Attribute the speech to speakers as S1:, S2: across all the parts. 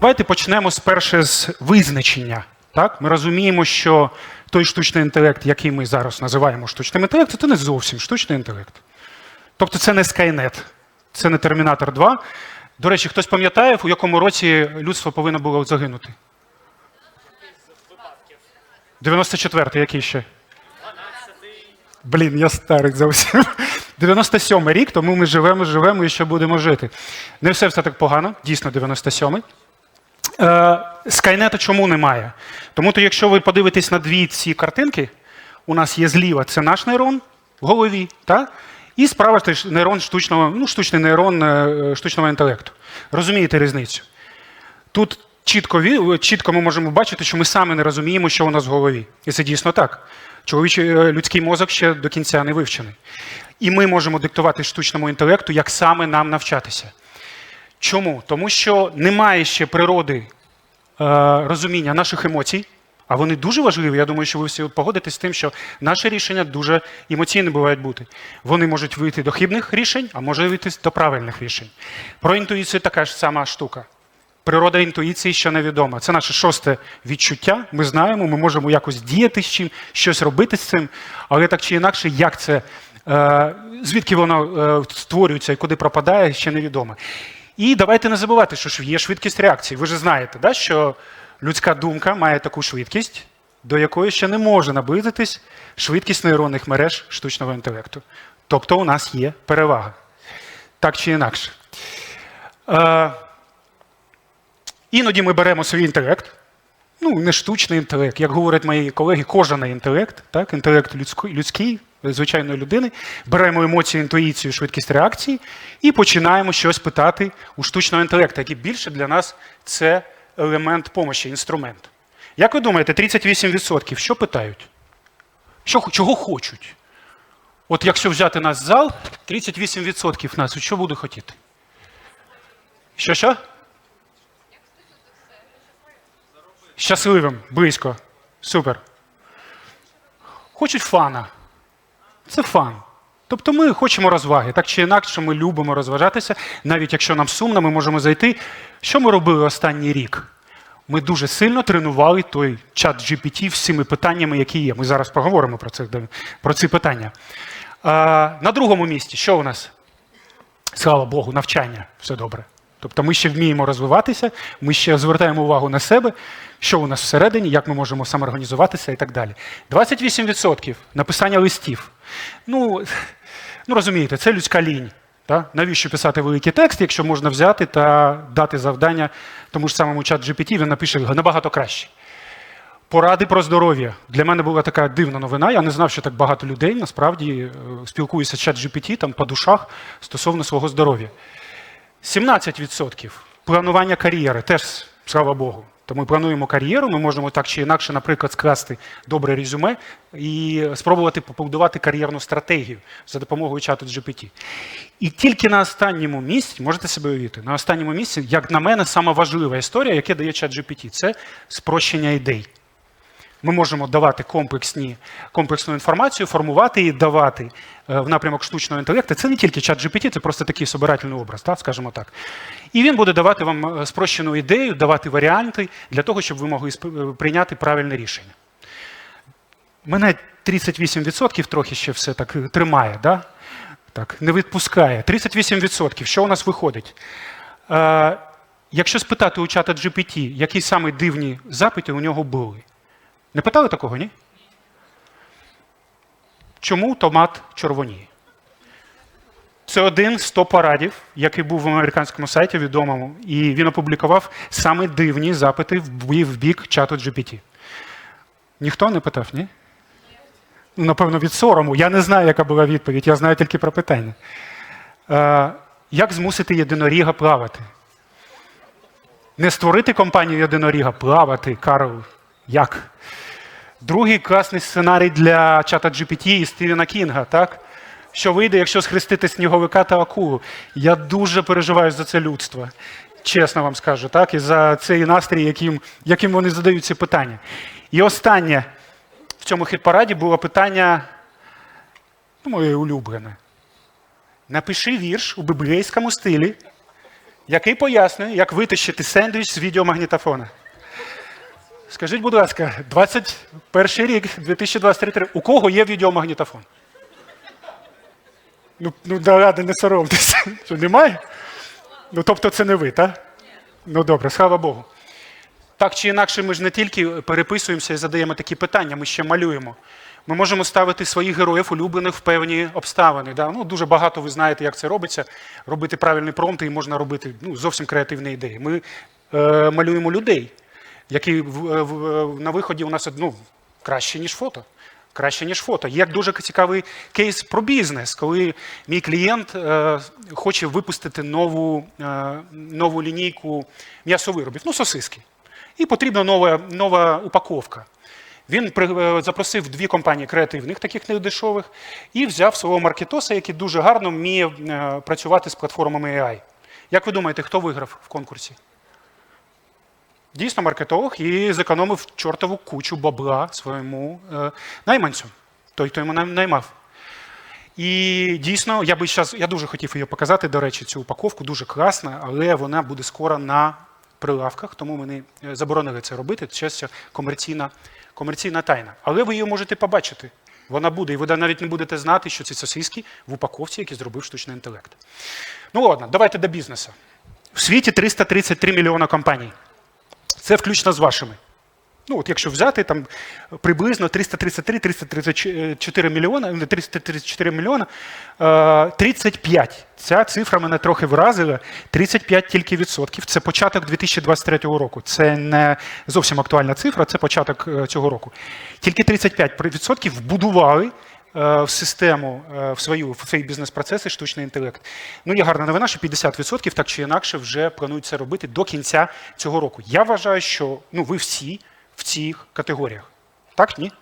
S1: Давайте почнемо спершу з визначення. Так? Ми розуміємо, що той штучний інтелект, який ми зараз називаємо штучним інтелектом, це не зовсім штучний інтелект. Тобто це не Skynet, це не Термінатор 2. До речі, хтось пам'ятає, у якому році людство повинно було загинути? 94-й, який ще? Блін, я старий зовсім. 97 рік, тому ми живемо, живемо і ще будемо жити. Не все все так погано, дійсно 97-й. Е, Скайнета чому немає? Тому то, якщо ви подивитесь на дві ці картинки, у нас є зліва це наш нейрон в голові, та? і справа теж нейрон штучного, ну, штучний нейрон е, штучного інтелекту. Розумієте різницю? Тут чітко, чітко ми можемо бачити, що ми саме не розуміємо, що у нас в голові. І це дійсно так. Чоловічий е, людський мозок ще до кінця не вивчений. І ми можемо диктувати штучному інтелекту, як саме нам навчатися. Чому? Тому що немає ще природи е, розуміння наших емоцій, а вони дуже важливі. Я думаю, що ви всі погодитесь з тим, що наші рішення дуже емоційні бувають бути. Вони можуть вийти до хибних рішень, а може вийти до правильних рішень. Про інтуїцію така ж сама штука. Природа інтуїції ще невідома. Це наше шосте відчуття. Ми знаємо, ми можемо якось діяти з чим, щось робити з цим, але так чи інакше, як це, е, звідки воно е, створюється і куди пропадає, ще невідомо. І давайте не забувати, що ж є швидкість реакції. Ви ж знаєте, да, що людська думка має таку швидкість, до якої ще не може наблизитись швидкість нейронних мереж штучного інтелекту. Тобто у нас є перевага. Так чи інакше. Е, Іноді ми беремо свій інтелект, ну, не штучний інтелект, як говорять мої колеги, кожаний інтелект, так, інтелект людський, людський, звичайної людини, беремо емоції, інтуїцію, швидкість реакції і починаємо щось питати у штучного інтелекту, який більше для нас це елемент помощі, інструмент. Як ви думаєте, 38% що питають? Що, чого хочуть? От якщо взяти наш зал, 38% нас, що буде хотіти? Що що? Щасливим, близько. Супер. Хочуть фана. Це фан. Тобто ми хочемо розваги. Так чи інакше, ми любимо розважатися. Навіть якщо нам сумно, ми можемо зайти. Що ми робили останній рік? Ми дуже сильно тренували той чат GPT всіми питаннями, які є. Ми зараз поговоримо про це, про ці питання. А, на другому місці, що у нас? Слава Богу, навчання. Все добре. Тобто ми ще вміємо розвиватися, ми ще звертаємо увагу на себе, що у нас всередині, як ми можемо самоорганізуватися і так далі. 28% написання листів. Ну, ну розумієте, це людська лінь. Та? Навіщо писати великий текст, якщо можна взяти та дати завдання тому ж самому чат GPT, він напише набагато краще. Поради про здоров'я. Для мене була така дивна новина. Я не знав, що так багато людей насправді е, спілкуються з чат GPT там, по душах стосовно свого здоров'я. 17% планування кар'єри, теж слава Богу. То ми плануємо кар'єру, ми можемо так чи інакше, наприклад, скласти добре резюме і спробувати побудувати кар'єрну стратегію за допомогою чату GPT. І тільки на останньому місці, можете себе уявити, на останньому місці, як на мене, сама історія, яке дає чат GPT, це спрощення ідей. Ми можемо давати комплексні, комплексну інформацію, формувати і давати е, в напрямок штучного інтелекту. Це не тільки чат GPT, це просто такий собирательний образ, так, скажімо так. І він буде давати вам е, спрощену ідею, давати варіанти для того, щоб ви могли е, прийняти правильне рішення. Мене 38% трохи ще все так тримає, да? так, не відпускає. 38%. Що у нас виходить? Е, якщо спитати у чата GPT, які саме дивні запити у нього були, не питали такого, ні? Чому томат червоніє? Це один з топ-парадів, який був в американському сайті відомому, і він опублікував саме дивні запити в бік чату GPT. Ніхто не питав, ні? Напевно, від сорому. Я не знаю, яка була відповідь, я знаю тільки про питання. Е, як змусити єдиноріга плавати? Не створити компанію єдиноріга, плавати, Карл. Як? Другий класний сценарій для чата GPT і Стівена Кінга, так? Що вийде, якщо схрестити сніговика та акулу? Я дуже переживаю за це людство. Чесно вам скажу, так? І за цей настрій, яким, яким вони задають ці питання. І останнє в цьому хіт-параді було питання, ну, моє улюблене. Напиши вірш у біблійському стилі який пояснює, як витащити сендвіч з відеомагнітофона. Скажіть, будь ласка, 21 рік, 2023 у кого є відеомагнітофон? Ну, ну ради не соромтеся. Що немає? Ну, тобто це не ви, так? Ну добре, слава Богу. Так чи інакше, ми ж не тільки переписуємося і задаємо такі питання, ми ще малюємо. Ми можемо ставити своїх героїв улюблених в певні обставини. Да? Ну, дуже багато ви знаєте, як це робиться. Робити правильні промпти і можна робити ну, зовсім креативні ідеї. Ми е, малюємо людей, які в, в, на виході у нас ну, краще, ніж фото. Краще, ніж фото. Є дуже цікавий кейс про бізнес, коли мій клієнт е, хоче випустити нову, е, нову лінійку м'ясовиробів, ну, сосиски. І потрібна нова, нова упаковка. Він при- е, запросив дві компанії креативних, таких недешевих, і взяв свого маркетоса, який дуже гарно вміє е, працювати з платформами AI. Як ви думаєте, хто виграв в конкурсі? Дійсно, маркетолог і зекономив чортову кучу бабла своєму е, найманцю, той, хто йому най- наймав. І дійсно, я би щас, я дуже хотів її показати, до речі, цю упаковку, дуже класна, але вона буде скоро на прилавках, тому вони е, заборонили це робити. Це комерційна, комерційна тайна. Але ви її можете побачити. Вона буде, і ви навіть не будете знати, що це сосиски в упаковці, які зробив штучний інтелект. Ну ладно, давайте до бізнесу. В світі 333 мільйона компаній. Це включно з вашими. Ну, от якщо взяти там приблизно 333-334 мільйона, не 334 мільйона, е, 35. Ця цифра мене трохи вразила. 35 тільки відсотків. Це початок 2023 року. Це не зовсім актуальна цифра, це початок е, цього року. Тільки 35 відсотків вбудували в систему, е, в свою в свої бізнес-процеси штучний інтелект. Ну, є гарна новина, що 50% так чи інакше вже планують це робити до кінця цього року. Я вважаю, що ну, ви всі в цих категоріях. Так, ні?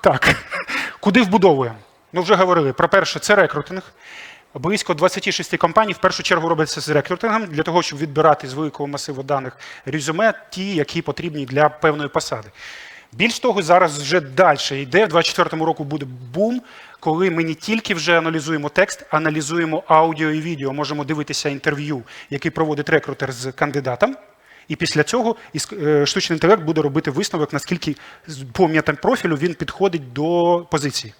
S1: Так. Куди вбудовуємо? Ну, вже говорили. Про перше, це рекрутинг. Близько 26 компаній в першу чергу робиться з рекрутингом для того, щоб відбирати з великого масиву даних резюме, ті, які потрібні для певної посади. Більш того, зараз вже далі йде. В 2024 року буде бум, коли ми не тільки вже аналізуємо текст, аналізуємо аудіо і відео. Можемо дивитися інтерв'ю, який проводить рекрутер з кандидатом. І після цього е, штучний інтелект буде робити висновок, наскільки по метапрофілю він підходить до позиції.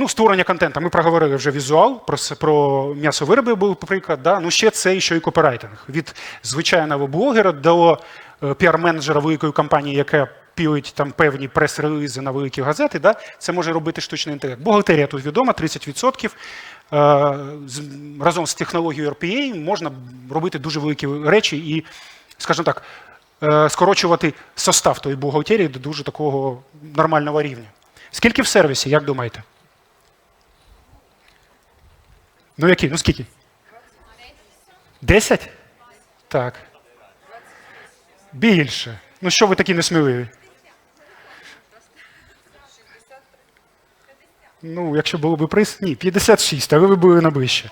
S1: Ну, створення контенту. Ми проговорили вже візуал, про, про м'ясовироби був приклад. Да? Ну, ще це і ще й копірайтинг. Від звичайного блогера до е, піар-менеджера великої компанії, яка пілить там певні прес-релізи на великі газети, да? це може робити штучний інтелект. Бухгалтерія тут відома, 30%. Е, разом з технологією RPA можна робити дуже великі речі і, скажімо так, е, скорочувати состав тої бухгалтерії до дуже такого нормального рівня. Скільки в сервісі, як думаєте? Ну які? Ну скільки? Десять? Так. Більше. Ну що ви такі несміливі? Ну, якщо було б приз, ні, 56, але ви були на ближче.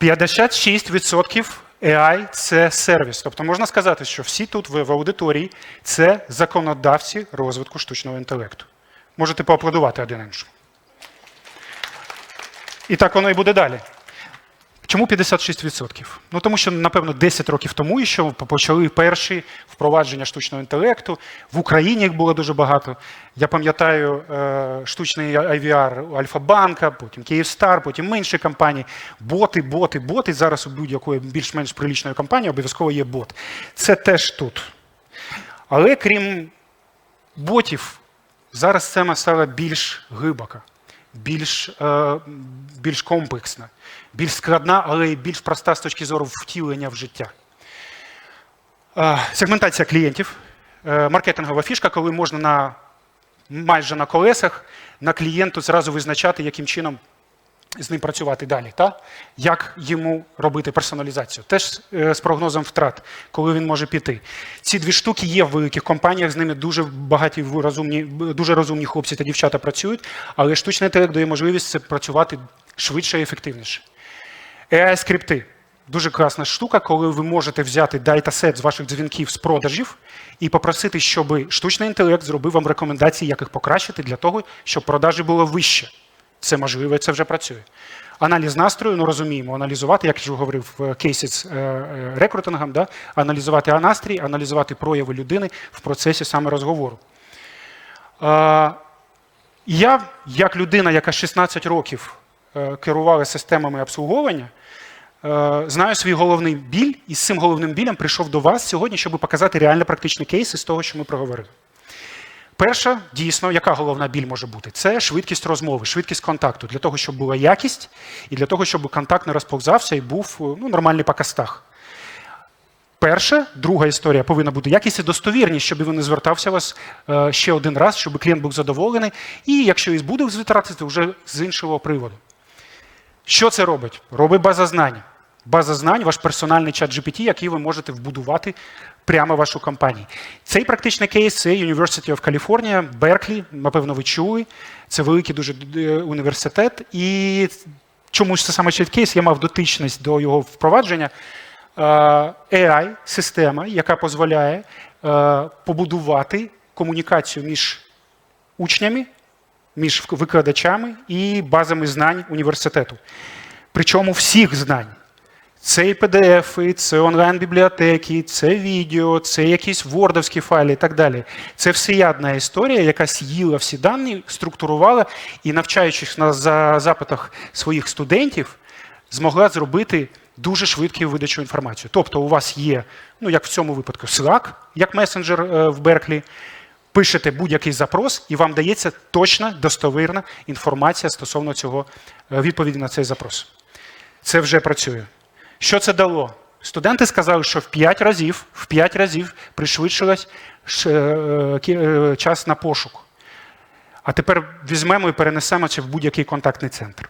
S1: 56% AI – це сервіс. Тобто можна сказати, що всі тут в аудиторії це законодавці розвитку штучного інтелекту. Можете поаплодувати один іншому. І так воно і буде далі. Чому 56%? Ну тому що, напевно, 10 років тому ще почали перші впровадження штучного інтелекту. В Україні їх було дуже багато. Я пам'ятаю е, штучний IVR Альфа-банка, потім Київстар, потім інші компанії. Боти, боти, боти. Зараз у будь-якої більш-менш прилічної компанії обов'язково є бот. Це теж тут. Але крім ботів, зараз тема стала більш глибока, більш, е, більш комплексна, більш складна, але й більш проста з точки зору втілення в життя. Е, сегментація клієнтів, е, маркетингова фішка, коли можна на майже на колесах на клієнту зразу визначати, яким чином з ним працювати далі, та? як йому робити персоналізацію. Теж е, з прогнозом втрат, коли він може піти. Ці дві штуки є в великих компаніях, з ними дуже багаті розумні, дуже розумні хлопці та дівчата працюють, але штучний інтелект дає можливість це працювати швидше і ефективніше. AI-скрипти. Дуже класна штука, коли ви можете взяти датасет з ваших дзвінків з продажів і попросити, щоб штучний інтелект зробив вам рекомендації, як їх покращити для того, щоб продажі було вище. Це можливо, і це вже працює. Аналіз настрою, ну розуміємо, аналізувати, як вже говорив, в кейсі з е, е, рекрутингом, да? аналізувати настрій, аналізувати прояви людини в процесі саме розговору. Е, я, як людина, яка 16 років е, керувала системами обслуговування, е, знаю свій головний біль, і з цим головним білем прийшов до вас сьогодні, щоб показати реально практичні кейси з того, що ми проговорили. Перша, дійсно, яка головна біль може бути? Це швидкість розмови, швидкість контакту, для того, щоб була якість, і для того, щоб контакт не розповзався і був ну, нормальний по кастах. Перше, друга історія повинна бути якість і достовірність, щоб він не звертався вас е, ще один раз, щоб клієнт був задоволений. І якщо і буде звертатися, вже з іншого приводу. Що це робить? Робить база знань. База знань, ваш персональний чат GPT, який ви можете вбудувати прямо вашу компанію. Цей практичний кейс це University of California, Берклі, напевно, ви чули. Це великий дуже е, університет. І чомусь це саме цей кейс, я мав дотичність до його впровадження. Е, AI-система, яка дозволяє е, побудувати комунікацію між учнями, між викладачами і базами знань університету. Причому всіх знань. Це і PDF, це онлайн-бібліотеки, це відео, це якісь вордовські файли і так далі. Це всеядна історія, яка з'їла всі дані, структурувала і, навчаючись на запитах своїх студентів, змогла зробити дуже швидку видачу інформації. Тобто, у вас є, ну як в цьому випадку, Slack, як месенджер е, в Берклі, пишете будь-який запрос, і вам дається точна, достовірна інформація стосовно цього е, відповіді на цей запрос. Це вже працює. Що це дало? Студенти сказали, що в 5 разів, в 5 разів пришвидшилось ш- е, е, час на пошук. А тепер візьмемо і перенесемо це в будь-який контактний центр.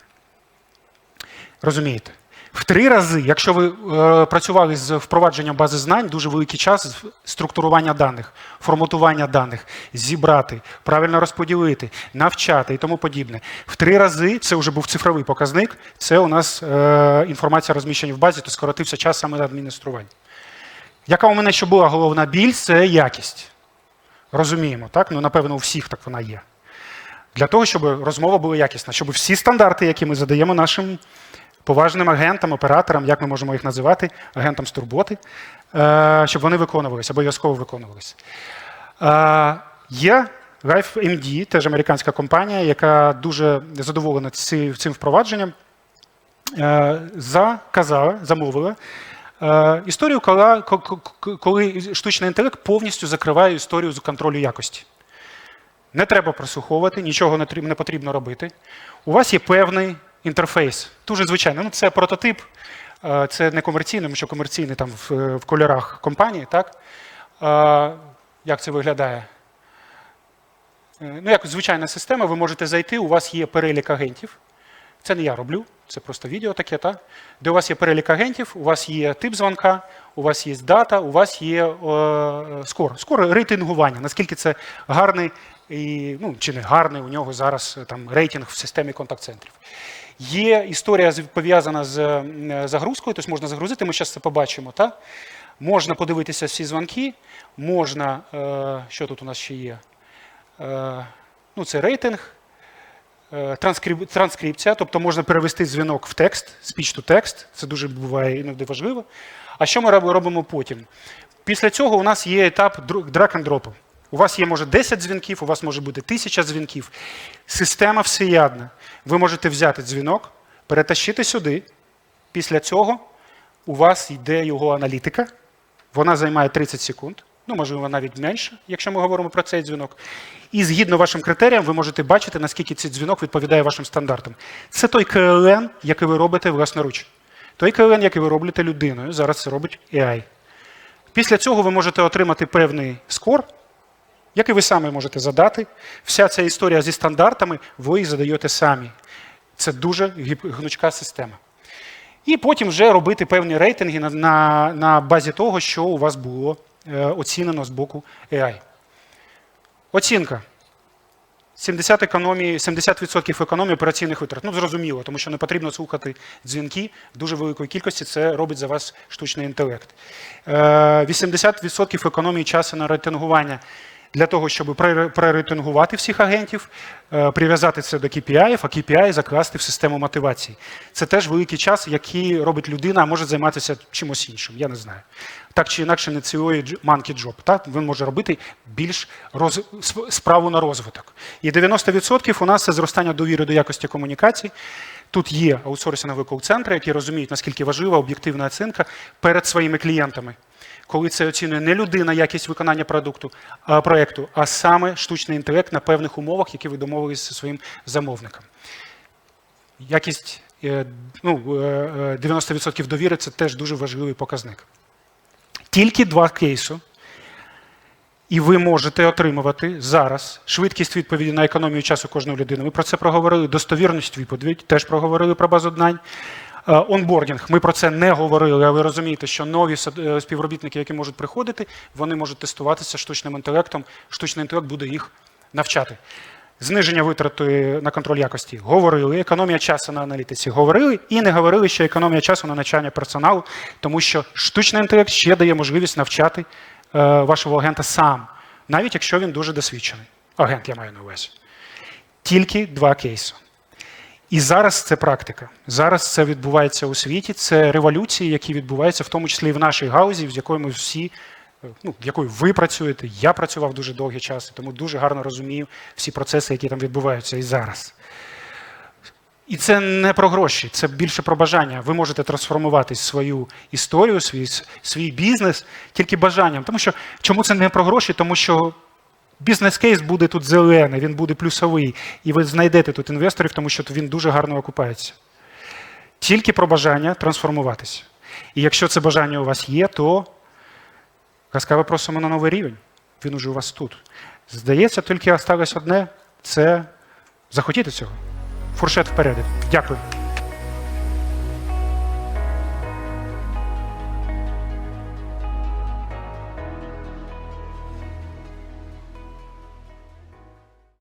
S1: Розумієте? В три рази, якщо ви е, працювали з впровадженням бази знань, дуже великий час структурування даних, форматування даних, зібрати, правильно розподілити, навчати і тому подібне. В три рази це вже був цифровий показник. Це у нас е, інформація розміщена в базі, то скоротився час саме на адміністрування. Яка у мене ще була головна біль це якість. Розуміємо, так? Ну, напевно, у всіх так вона є. Для того, щоб розмова була якісна, щоб всі стандарти, які ми задаємо нашим поважним агентам, операторам, як ми можемо їх називати, агентам з турботи, е, щоб вони виконувалися, обов'язково виконувалися. Е, Є LifeMD, теж американська компанія, яка дуже задоволена цим впровадженням. Е, Заказала, замовила історію, коли, коли штучний інтелект повністю закриває історію з контролю якості. Не треба прослуховувати, нічого не потрібно робити. У вас є певний інтерфейс. Дуже звичайно. Ну, це прототип, е, це не комерційний, що комерційний там в, в кольорах компанії. Так? Е, Як це виглядає? Е, Ну, як звичайна система, ви можете зайти, у вас є перелік агентів. Це не я роблю, це просто відео таке, так? де у вас є перелік агентів, у вас є тип дзвонка, у вас є дата, у вас є е, скор. Скор рейтингування, наскільки це гарний і, ну, чи не гарний у нього зараз е, там, рейтинг в системі контакт-центрів. Є історія пов'язана з е, загрузкою, тобто можна загрузити, ми зараз це побачимо. Так? Можна подивитися всі дзвонки, можна, е, що тут у нас ще є? Е, ну, це рейтинг, е, транскриб- транскрипція, тобто можна перевести дзвінок в текст, speech to text, це дуже буває іноді важливо. А що ми робимо потім? Після цього у нас є етап drag and drop. У вас є, може, 10 дзвінків, у вас може бути 1000 дзвінків. Система всеядна. Ви можете взяти дзвінок, перетащити сюди. Після цього у вас йде його аналітика. Вона займає 30 секунд, ну, можливо, навіть менше, якщо ми говоримо про цей дзвінок. І згідно вашим критеріям, ви можете бачити, наскільки цей дзвінок відповідає вашим стандартам. Це той КЛН, який ви робите власноруч. Той КЛН, який ви робите людиною, зараз це робить AI. Після цього ви можете отримати певний скор, який ви самі можете задати. Вся ця історія зі стандартами, ви їх задаєте самі. Це дуже гнучка система. І потім вже робити певні рейтинги на, на, на базі того, що у вас було е, оцінено з боку AI. Оцінка. 70 економії, 70% економії операційних витрат. Ну, зрозуміло, тому що не потрібно слухати дзвінки дуже великої кількості, це робить за вас штучний інтелект. Е, 80% економії часу на рейтингування. Для того, щоб прер- пререйтингувати всіх агентів, е, прив'язати це до KPI, а KPI закласти в систему мотивації. Це теж великий час, який робить людина, а може займатися чимось іншим. Я не знаю. Так чи інакше, не дж- monkey job. Так? Він може робити більш роз... справу на розвиток. І 90% у нас це зростання довіри до якості комунікацій. Тут є аутсорсингові кол-центри, які розуміють, наскільки важлива об'єктивна оцінка перед своїми клієнтами. Коли це оцінює не людина якість виконання продукту, а проекту, а саме штучний інтелект на певних умовах, які ви домовилися зі своїм замовником. Якість е, ну, е, е, 90% довіри це теж дуже важливий показник. Тільки два кейси, і ви можете отримувати зараз швидкість відповіді на економію часу кожної людини. Ми про це проговорили. Достовірність відповідь теж проговорили про базу знань. Е, Онбордінг. Ми про це не говорили, але ви розумієте, що нові е, співробітники, які можуть приходити, вони можуть тестуватися штучним інтелектом. Штучний інтелект буде їх навчати. Зниження витрати на контроль якості говорили, економія часу на аналітиці говорили і не говорили, що економія часу на навчання персоналу, тому що штучний інтелект ще дає можливість навчати е, вашого агента сам, навіть якщо він дуже досвідчений. Агент я маю на увазі. Тільки два кейси. І зараз це практика. Зараз це відбувається у світі. Це революції, які відбуваються, в тому числі і в нашій гаузі, з якою ми всі, ну, в якою ви працюєте. Я працював дуже довгий час, тому дуже гарно розумію всі процеси, які там відбуваються і зараз. І це не про гроші, це більше про бажання. Ви можете трансформувати свою історію, свій, свій бізнес тільки бажанням. Тому що чому це не про гроші? Тому що бізнес-кейс буде тут зелений, він буде плюсовий, і ви знайдете тут інвесторів, тому що він дуже гарно окупається. Тільки про бажання трансформуватися. І якщо це бажання у вас є, то ласкаво просимо на новий рівень. Він уже у вас тут. Здається, тільки осталось одне це захотіти цього. Фуршет вперед. Дякую.